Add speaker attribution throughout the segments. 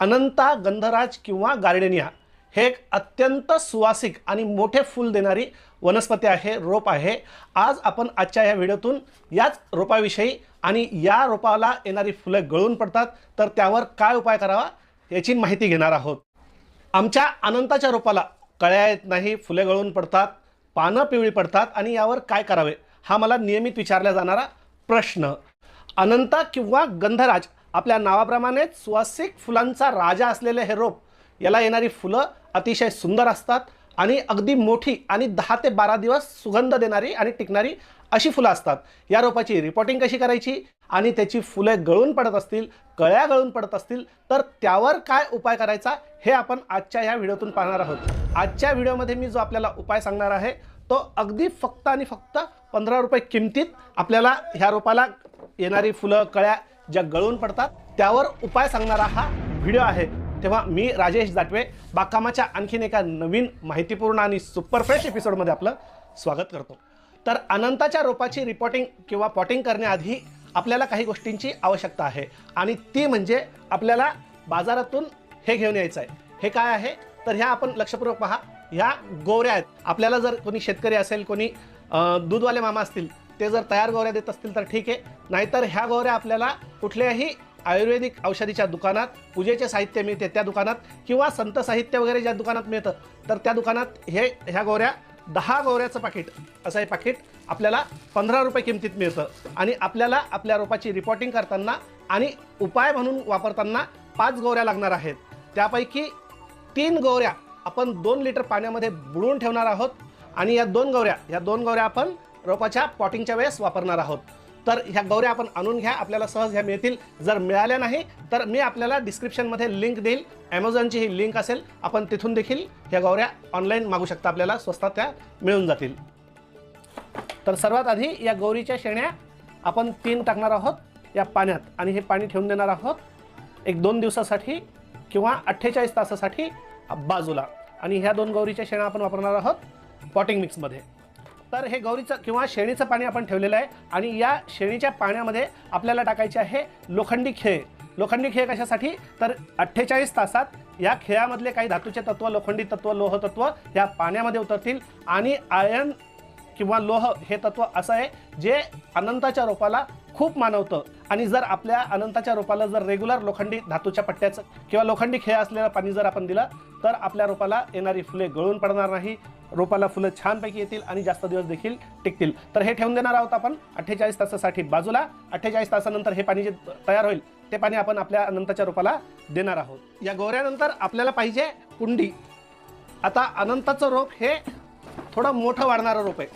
Speaker 1: अनंता गंधराज किंवा गार्डेनिया हे एक अत्यंत सुवासिक आणि मोठे फूल देणारी वनस्पती आहे रोप आहे. आज आपण आजच्या या व्हिडिओतून याच रोपाविषयी आणि या रोपाला येणारी फुलं गळून पडतात तर त्यावर काय उपाय करावा याची माहिती घेणार आहोत. आमच्या अनंताच्या रोपाला कळ्या येत नाही फुले गळून पडतात पानं पिवळी पडतात आणि यावर काय करावे हा मला नियमित विचारला जाणारा प्रश्न. अनंता किंवा गंधराज आपल्या नावाप्रमाणेच सुवासिक फुलांचा राजा असलेले हे रोप याला येणारी फुलं अतिशय सुंदर असतात आणि अगदी मोठी आणि दहा ते बारा दिवस सुगंध देणारी आणि टिकणारी अशी फुलं असतात. या रोपाची रिपोर्टिंग कशी करायची? आणि त्याची फुले गळून पडत असतील कळ्या गळून पडत असतील तर त्यावर काय उपाय करायचा हे आपण आजच्या या व्हिडिओतून पाहणार आहोत. आजच्या व्हिडिओमध्ये मी जो आपल्याला उपाय सांगणार आहे तो अगदी फक्त आणि फक्त पंधरा रुपये किमतीत आपल्याला ह्या रोपाला येणारी फुलं कळ्या ज्या गळून पडतात त्यावर उपाय सांगणारा हा व्हिडिओ आहे. तेव्हा मी राजेश जाटवे बागकामाच्या आणखीन एका नवीन माहितीपूर्ण आणि सुपर फ्रेश एपिसोडमध्ये आपलं स्वागत करतो. तर अनंताच्या रोपाची रिपोर्टिंग किंवा पॉटिंग करण्याआधी आपल्याला काही गोष्टींची आवश्यकता आहे. आणि ती म्हणजे आपल्याला बाजारातून हे घेऊन यायचं आहे. हे काय आहे? तर ह्या आपण लक्षपूर्वक पहा. ह्या गोवऱ्या आहेत. आपल्याला जर कोणी शेतकरी असेल कोणी दूधवाले मामा असतील ते जर तयार गोवऱ्या देत असतील तर ठीक आहे. नाहीतर ह्या गोवऱ्या आपल्याला कुठल्याही आयुर्वेदिक औषधीच्या दुकानात पूजेचे साहित्य मिळते त्या दुकानात किंवा संत साहित्य वगैरे ज्या दुकानात मिळतं तर त्या दुकानात हे ह्या गोवऱ्या दहा गोवऱ्याचं पाकिट असं हे पाकिट आपल्याला पंधरा रुपये किमतीत मिळतं. आणि आपल्याला आपल्या रोपाची रिपोर्टिंग करताना आणि उपाय म्हणून वापरताना पाच गोवऱ्या लागणार आहेत. त्यापैकी तीन गोवऱ्या आपण दोन लिटर पाण्यामध्ये बुडवून ठेवणार आहोत आणि या दोन गौऱ्या या दोन गौऱ्या आपण रोपाच्या पॉटिंगच्या वेळेस वापरणार आहोत. तर ह्या गौऱ्या आपण आणून घ्या आपल्याला सहज ह्या मिळतील. जर मिळाल्या नाही तर मी आपल्याला डिस्क्रिप्शनमध्ये लिंक देईल. ॲमेझॉनची ही लिंक असेल आपण तिथून देखील ह्या गौऱ्या ऑनलाईन मागू शकता आपल्याला स्वस्तात त्या मिळून जातील. तर सर्वात आधी या गौरीच्या शेण्या आपण तीन टाकणार आहोत या पाण्यात. आणि हे पाणी ठेवून देणार आहोत एक दोन दिवसासाठी किंवा अठ्ठेचाळीस तासासाठी बाजूला. आणि ह्या दोन गौरीच्या शेणा आपण वापरणार आहोत पॉटिंग मिक्समध्ये तर हे गौरीचं किंवा शेणीचं पाणी आपण ठेवलेलं आहे. आणि या शेणीच्या पाण्यामध्ये आपल्याला टाकायचे आहे लोखंडी खेळ. लोखंडी खेळ कशासाठी? तर अठ्ठेचाळीस तासात या खेळामधले काही धातूचे तत्व लोखंडी तत्व लोह तत्व या पाण्यामध्ये उतरतील. आणि आयर्न किंवा लोह हे तत्व असं आहे जे अनंताच्या रोपाला खूप मानवतं. आणि जर आपल्या अनंताच्या रोपाला जर रेग्युलर लोखंडी धातूच्या पट्ट्याचं किंवा लोखंडी खेळ असलेलं पाणी जर आपण दिलं तर आपल्या रोपाला येणारी फुले गळून पडणार नाही. रोपाला फुलं छानपैकी येतील आणि जास्त दिवस देखील टिकतील. तर हे ठेवून देणार आहोत आपण अठ्ठेचाळीस तासासाठी बाजूला. अठ्ठेचाळीस तासानंतर हे पाणी जे तयार होईल ते पाणी आपण आपल्या अनंताच्या रोपाला देणार आहोत. या गोऱ्यानंतर आपल्याला पाहिजे कुंडी. आता अनंताचं रोप हे थोडं मोठं वाढणारं रोप आहे.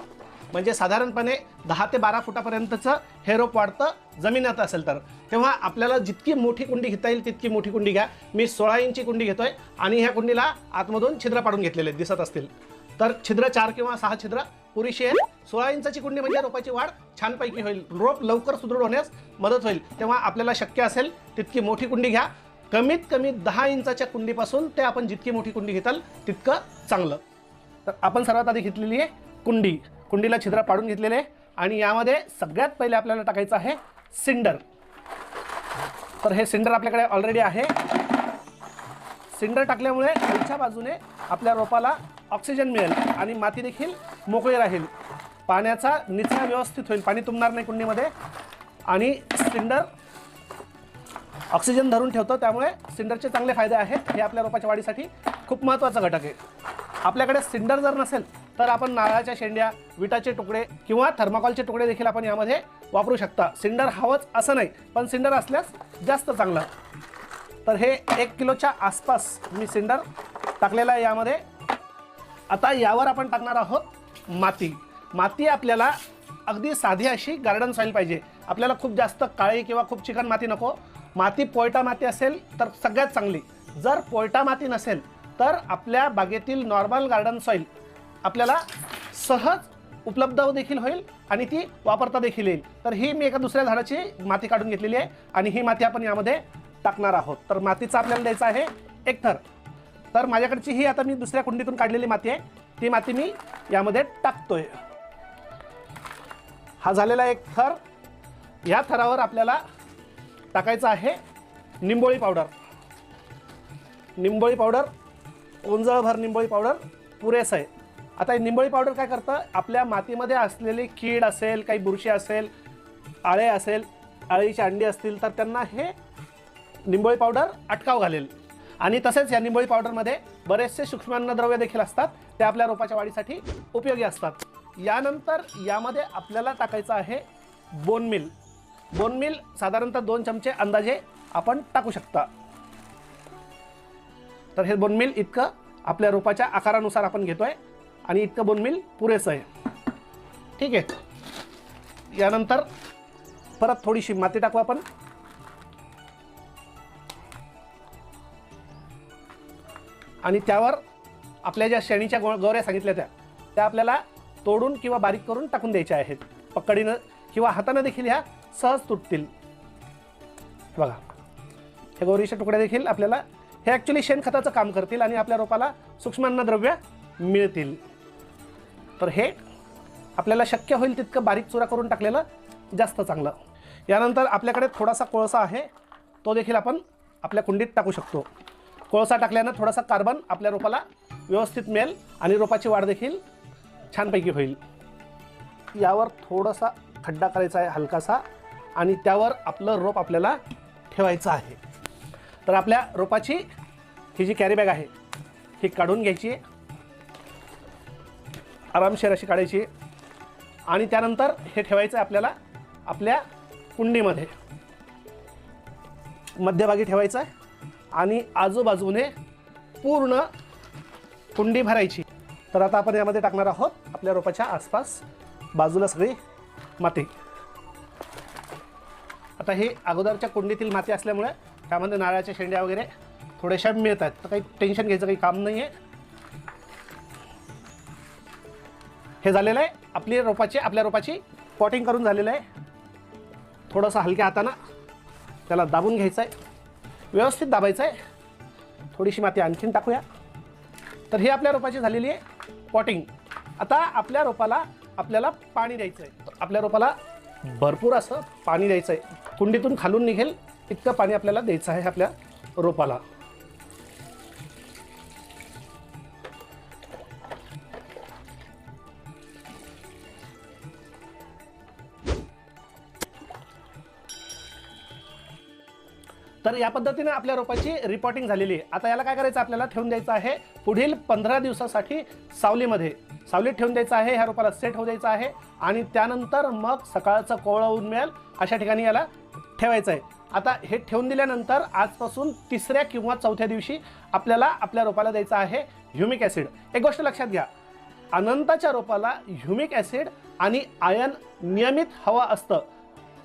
Speaker 1: म्हणजे साधारणपणे दहा ते बारा फुटापर्यंतचं हे रोप वाढतं जमिनीत असेल तर. तेव्हा आपल्याला जितकी मोठी कुंडी घेता येईल तितकी मोठी कुंडी घ्या. मी सोळा इंची कुंडी घेतोय आणि ह्या कुंडीला आतमधून छिद्र पाडून घेतलेले दिसत असतील. तर छिद्र चार किंवा सहा छिद्र पुरेशी आहे सोळा इंचाची कुंडी म्हणजे रोपाची वाढ छानपैकी होईल. रोप लवकर सुदृढ होण्यास मदत होईल. तेव्हा आपल्याला शक्य असेल तितकी मोठी कुंडी घ्या. कमीत कमी दहा इंचाच्या कुंडीपासून ते आपण जितकी मोठी कुंडी घेताल तितकं चांगलं. तर आपण सर्वात आधी घेतलेली आहे कुंडी. कुंडीला छिद्र पाडून घेतलेले आहे. आणि यामध्ये सगळ्यात पहिले आपल्याला टाकायचं आहे सिंडर. तर हे सिंडर आपल्याकडे ऑलरेडी आहे. सिंडर टाकल्यामुळे खालच्या बाजूने आपल्या रोपाला ऑक्सिजन मिळेल आणि माती देखील मोकळी राहील. पाण्याचा निचरा व्यवस्थित होईल. पाणी तुंबणार नाही कुंडीमध्ये. आणि सिंडर ऑक्सिजन धरून ठेवतो. त्यामुळे सिंडरचे चांगले फायदे आहेत. हे आपल्या रोपाच्या वाढीसाठी खूप महत्त्वाचा घटक आहे. आपल्याकडे सिंडर जर नसेल तर आपण नारळाच्या शेंड्या विटाचे तुकडे किंवा थर्माकॉलचे तुकडे देखील आपण यामध्ये वापरू शकता. सिंडर हवंच असं नाही पण सिंडर असल्यास जास्त चांगलं. तर हे एक किलोच्या आसपास मी सिंडर टाकलेला आहे यामध्ये. आता यावर आपण टाकणार आहोत माती. माती आपल्याला अगदी साधी अशी गार्डन सॉईल पाहिजे. आपल्याला खूप जास्त काळी किंवा खूप चिकन माती नको. माती पोयटा माती असेल तर सगळ्यात चांगली. जर पोयटा माती नसेल तर आपल्या बागेतील नॉर्मल गार्डन सॉईल आपल्याला सहज उपलब्ध देखील होईल आणि ती वापरता देखील येईल. तर ही मी एका दुसऱ्या झाडाची माती काढून घेतलेली आहे आणि ही माती आपण यामध्ये टाकणार आहोत. तर मातीचा आपल्याला द्यायचा आहे एक थर. तर माझ्याकडची ही आता मी दुसऱ्या कुंडीतून काढलेली माती आहे. ती माती मी यामध्ये टाकतोय. हा झालेला एक थर. या थरावर आपल्याला टाकायचं आहे निंबोळी पावडर. निंबोळी पावडर ओंजळभर निंबोळी पावडर पुरेसं आहे. आता हे निंबोळी पावडर काय करतं? आपल्या मातीमध्ये असलेली कीड असेल काही बुरशी असेल आळे असेल आळीची अंडी असतील तर त्यांना हे निंबोळी पावडर अटकाव घालेल. आणि तसेच या निंबोळी पावडरमध्ये बरेचसे सूक्ष्मान्नद्रव्य देखील असतात. ते आपल्या रोपाच्या वाढीसाठी उपयोगी असतात. यानंतर यामध्ये आपल्याला टाकायचं आहे बोनमिल बोनमिल साधारणतः दोन चमचे अंदाजे आपण टाकू शकता. तर हे बोनमिल इतकं आपल्या रोपाच्या आकारानुसार आपण घेतोय. आणि इतकं बोनमिल पुरेसं आहे. ठीक आहे. यानंतर परत थोडीशी माती टाकू आपण. आणि त्यावर आपल्या ज्या शेणीच्या गो गौऱ्या सांगितल्या त्या त्या आपल्याला तोडून किंवा बारीक करून टाकून द्यायच्या आहेत. पकडीनं किंवा हातानं देखील ह्या सहज तुटतील. बघा. हे गौरीच्या तुकड्या देखील आपल्याला हे ॲक्च्युली शेणखताचं काम करतील आणि आपल्या रोपाला सूक्ष्मान्नद्रव्य मिळतील. तर हे आपल्याला शक्य होईल तितकं बारीक चुरा करून टाकलेलं जास्त चांगलं. यानंतर आपल्याकडे थोडासा कोळसा आहे तो देखील आपण आपल्या कुंडीत टाकू शकतो. कोळसा टाकल्यानं थोडासा कार्बन आपल्या रोपाला व्यवस्थित मिळेल आणि रोपाची वाढ देखील छानपैकी होईल. यावर थोडासा खड्डा करायचा आहे हलकासा आणि त्यावर आपलं रोप आपल्याला ठेवायचं आहे. तर आपल्या रोपाची ही जी कॅरी बॅग आहे ही काढून घ्यायची आहे. आरामशीर अशी काढायची. आणि त्यानंतर हे ठेवायचं आहे आपल्याला आपल्या कुंडीमध्ये. मध्यभागी ठेवायचं आहे. आणि आजूबाजूने पूर्ण कुंडी भरायची. तर आता आपण यामध्ये टाकणार आहोत आपल्या रोपाच्या आसपास बाजूला सगळी माती. आता ही अगोदरच्या कुंडीतील माती असल्यामुळे त्यामध्ये नारळाच्या शेंड्या वगैरे थोड्याशा मिळत आहेत. तर काही टेन्शन घ्यायचं काही काम नाही आहे हे झालेलं आहे. आपली रोपाची आपल्या रोपाची पॉटिंग करून झालेलं आहे. थोडंसं हलक्या हातानं त्याला दाबून घ्यायचं आहे. व्यवस्थित दाबायचं आहे. थोडीशी माती आणखीन टाकूया. तर ही आपल्या रोपाची झालेली आहे पॉटिंग आता आपल्या रोपाला आपल्याला पाणी द्यायचं आहे. आपल्या रोपाला भरपूर असं पाणी द्यायचं आहे. कुंडीतून खालून निघेल इतकं पाणी आपल्याला द्यायचं आहे आपल्या रोपाला. तर या पद्धतीने आपल्या रोपाची रिपोर्टिंग झालेली आहे. आता याला काय करायचं? आपल्याला ठेवून द्यायचं आहे पुढील पंधरा दिवसासाठी सावलीमध्ये. सावलीत ठेवून द्यायचं आहे ह्या रोपाला सेट होऊ द्यायचं आहे आणि त्यानंतर मग सकाळचं कोवळं ऊन मिळेल अशा ठिकाणी याला ठेवायचं आहे. आता हे ठेवून दिल्यानंतर आजपासून तिसऱ्या किंवा चौथ्या दिवशी आपल्याला आपल्या रोपाला द्यायचं आहे ह्युमिक ॲसिड एक गोष्ट लक्षात घ्या. अनंताच्या रोपाला ह्युमिक ॲसिड आणि आयन नियमित हवं असतं.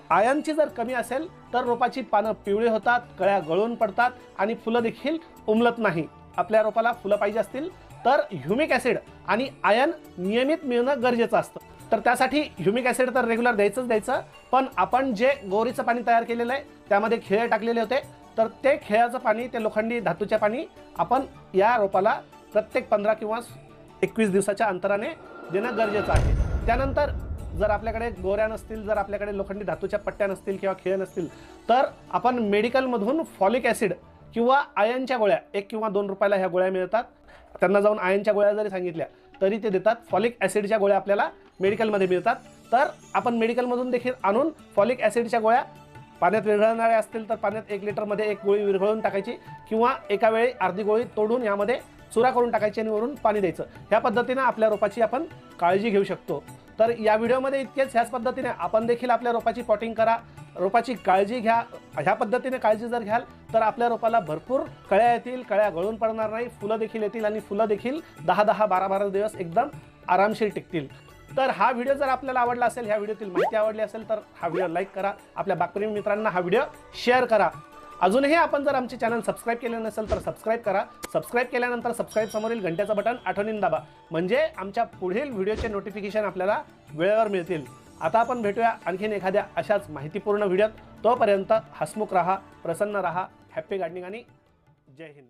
Speaker 1: आयनची जर कमी असेल तर रोपाची पानं पिवळी होतात कळ्या गळून पडतात आणि फुलं देखील उमलत नाही. आपल्या रोपाला फुलं पाहिजे असतील तर ह्युमिक ॲसिड आणि आयन नियमित मिळणं गरजेचं असतं. तर त्यासाठी ह्युमिक ॲसिड तर रेग्युलर द्यायचंच द्यायचं पण आपण जे गोरीचं पाणी तयार केलेलं आहे त्यामध्ये खेळ टाकलेले होते तर ते खेळाचं पाणी ते लोखंडी धातूचे पाणी आपण या रोपाला प्रत्येक पंधरा किंवा एकवीस दिवसाच्या अंतराने देणं गरजेचं आहे. त्यानंतर जर आपल्याकडे गोऱ्या नसतील जर आपल्याकडे लोखंडी धातूच्या पट्ट्या नसतील किंवा खिळे नसतील तर आपण मेडिकलमधून फॉलिक ॲसिड किंवा आयनच्या गोळ्या एक किंवा दोन रुपयाला ह्या गोळ्या मिळतात. त्यांना जाऊन आयनच्या गोळ्या जरी सांगितल्या तरी ते देतात. फॉलिक ॲसिडच्या गोळ्या आपल्याला मेडिकलमध्ये मिळतात. तर आपण मेडिकलमधून देखील आणून फॉलिक ॲसिडच्या गोळ्या पाण्यात विरघळणाऱ्या असतील तर पाण्यात एक लिटरमध्ये एक गोळी विरघळून टाकायची किंवा एका वेळी अर्धी गोळी तोडून यामध्ये चुरा करून टाकायची आणि वरून पाणी द्यायचं. ह्या पद्धतीनं आपल्या रोपाची आपण काळजी घेऊ शकतो. तर या व्हिडिओमध्ये इतकेच. ह्याच पद्धतीने आपण देखील आपल्या रोपाची पॉटिंग करा. रोपाची काळजी घ्या. ह्या पद्धतीने काळजी जर घ्याल तर आपल्या रोपाला भरपूर कळ्या येतील. कळ्या गळून पडणार नाही. फुलं देखील येतील आणि फुलं देखील दहा दहा बारा बारा दिवस एकदम आरामशीर टिकतील. तर हा व्हिडिओ जर आपल्याला आवडला असेल ह्या व्हिडिओतील माहिती आवडली असेल तर हा व्हिडिओ लाईक करा. आपल्या बागप्रेमी मित्रांना हा व्हिडिओ शेअर करा. अजूनही आपण जर आमचे चॅनल सबस्क्राईब केले नसेल तर सबस्क्राईब करा. सबस्क्राईब केल्यानंतर सबस्क्राईब समोरील घंट्याचं बटन आठवणीन दाबा. म्हणजे आमच्या पुढील व्हिडिओचे नोटिफिकेशन आपल्याला वेळेवर मिळतील. आता आपण भेटूया आणखीन एखाद्या अशाच माहितीपूर्ण व्हिडिओत. तोपर्यंत हसमुख राहा प्रसन्न राहा हॅप्पी गार्डनिंग आणि जय हिंद.